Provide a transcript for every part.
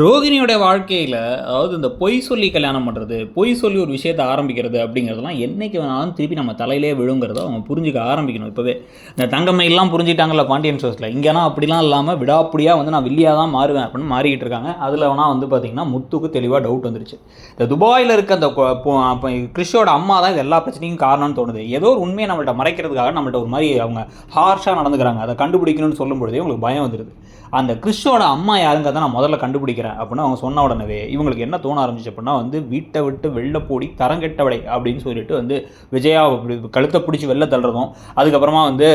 ரோகிணியோட வாழ்க்கையில் அதாவது இந்த பொய் சொல்லி கல்யாணம் பண்ணுறது பொய் சொல்லி ஒரு விஷயத்தை ஆரம்பிக்கிறது அப்படிங்கிறதெல்லாம் என்றைக்கு வேணாலும் திருப்பி நம்ம தலையிலே விழுங்கிறத அவங்க புரிஞ்சுக்க ஆரம்பிக்கணும். இப்போவே இந்த தங்கம்மையெல்லாம் புரிஞ்சிட்டாங்கல்ல பாண்டியன் ஷோஸில் இங்கேனா அப்படிலாம் இல்லாமல் விடாப்பிடியாக வந்து நான் வில்லியாக தான் மாறுவேன் அப்படின்னு மாறிக்கிட்டு இருக்காங்க. அதில் வேணால் வந்து பார்த்திங்கன்னா முத்துக்கு தெளிவாக டவுட் வந்துருச்சு. இந்த துபாயில் இருக்க அந்த அப்போ கிறிஷோட அம்மா தான் இது எல்லா பிரச்சனையும் காரணம்னு தோணுது. ஏதோ ஒரு உண்மையை நம்மள்ட்ட மறைக்கிறதுக்காக நம்மள்ட்ட ஒரு மாதிரி அவங்க ஹார்ஷாக நடந்துக்கிறாங்க. அதை கண்டுபிடிக்கணும்னு சொல்லும் பொழுதே உங்களுக்கு பயம் வந்துடுது அந்த கிறிஷோட அம்மா யாருங்கிறத நான் முதல்ல கண்டுபிடிக்கிறேன். அப்படின்னு அவங்க சொன்ன உடனே இவங்களுக்கு என்ன தோண ஆரம்பிச்சு அப்படின்னா வந்து வீட்டை விட்டு வெளில போடி தரங்கெட்டவளை அப்படின்னு சொல்லிட்டு வந்து விஜயா கழுத்தை பிடிச்சி வெளில தள்ளுறதும் அதுக்கப்புறமா வந்து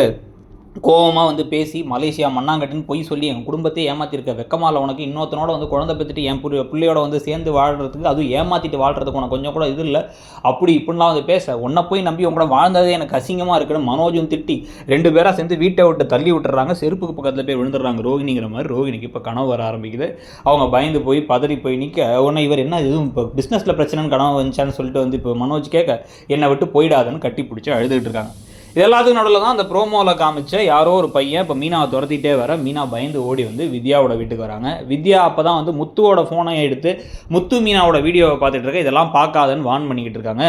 கோவமாக வந்து பேசி மலேசியா மண்ணாங்கட்டின்னு பொய் சொல்லி என் குடும்பத்தை ஏமாத்திருக்க வெக்கமால உனக்கு இன்னொருத்தனோட வந்து குழந்தை பெற்றுட்டு என் புள்ளி- பிள்ளையோட வந்து சேர்ந்து வாழ்கிறதுக்கு அதுவும் ஏமாத்திட்டு வாழ்கிறதுக்கு உனக்கு கொஞ்சம் கூட இது இல்லை. அப்படி இப்படிலாம் வந்து பேச உன்னை போய் நம்பி உன் கூட வாழ்ந்ததே எனக்கு அசிங்கமாக இருக்குன்னு மனோஜும் திட்டி ரெண்டு பேராக சேர்ந்து வீட்டை விட்டு தள்ளி விட்டுறாங்க. செருப்புக்கு பக்கத்தில் போய் விழுந்துடுறாங்க ரோகிணிங்கிற மாதிரி. ரோகிணிக்கு இப்போ கனவு வர ஆரம்பிக்குது. அவங்க பயந்து போய் பதறி போய் நிற்க உடனே இவர் என்ன எதுவும் இப்போ பிஸ்னஸில் பிரச்சனைன்னு கனவு வந்துச்சான்னு சொல்லிட்டு வந்து இப்போ மனோஜ் கேட்க என்னை விட்டு போயிடாதுன்னு கட்டி பிடிச்சி அழுதுகிட்டு இருக்காங்க. இது எல்லாத்துக்கும் நடுவில் தான் அந்த ப்ரோமோவில் காமிச்ச யாரோ ஒரு பையன் இப்போ மீனாவை துரத்திட்டே வர மீனா பயந்து ஓடி வந்து வித்யாவோட வீட்டுக்கு வராங்க. வித்யா அப்போ தான் வந்து முத்துவோட ஃபோனை எடுத்து முத்து மீனாவோட வீடியோவை பார்த்துட்டு இருக்க இதெல்லாம் பார்க்காதன்னு வான் பண்ணிக்கிட்டு இருக்காங்க.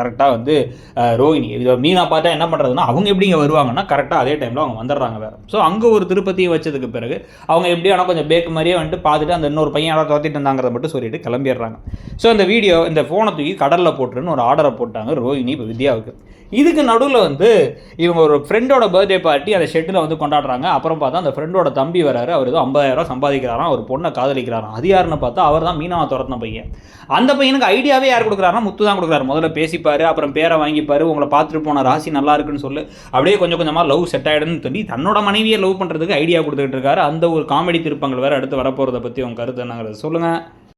கரெக்டாக வந்து ரோஹினி ரோஹிணி. இதை மீனா பார்த்தா என்ன பண்ணுறதுன்னா அவங்க எப்படி இங்கே வருவாங்கன்னா கரெக்டாக அதே டைமில் அவங்க வந்துடுறாங்க வேறு. ஸோ அங்கே ஒரு திருப்பதியை வச்சதுக்கு பிறகு அவங்க எப்படி ஆனால் கொஞ்சம் பேக் மாதிரியே வந்துட்டு பார்த்துட்டு அந்த இன்னொரு பையன் யாராவது துரத்திட்டு இருந்தாங்கிறத மட்டும் சொல்லிட்டு கிளம்பிடுறாங்க. ஸோ இந்த வீடியோ இந்த ஃபோனை தூக்கி கடலில் போட்டுருன்னு ஒரு ஆர்டரை போட்டாங்க ரோஹிணி இப்போ வித்யாவுக்கு. இதுக்கு நடுவில் வந்து இவங்க ஒரு ஃப்ரெண்டோட பர்த்டே பார்ட்டி அந்த ஷெட்டில் வந்து கொண்டாடுறாங்க. அப்புறம் பார்த்தா அந்த ஃப்ரெண்டோட தம்பி வராரு அவர் ஏதோ ஐம்பதாயிரம் சம்பாதிக்கிறாராம். ஒரு பொண்ணை காதலிக்கிறாராம். அது யாருன்னு பார்த்தா அவர் தான் மீனாவை துரத்தின பையன். அந்த பையனுக்கு ஐடியாவே யார் கொடுக்குறாருன்னா முத்து தான் கொடுக்குறாரு. முதல்ல பேசிப்பாரு அப்புறம் பேரை வாங்கிப்பாரு உங்களை பார்த்துட்டு போன ராசி நல்லா இருக்குன்னு சொல்லு. அப்படியே கொஞ்சம் கொஞ்சமாக லவ் செட் ஆகிடுன்னு சொல்லி தன்னோட மனைவியை லவ் பண்ணுறதுக்கு ஐடியா கொடுத்துக்கிட்டு இருக்காரு. அந்த ஒரு காமெடி திருப்பங்கள் வேறு அடுத்து வரப்போகிறத பற்றி உங்க கருத்து என்னங்கிறத சொல்லுங்கள்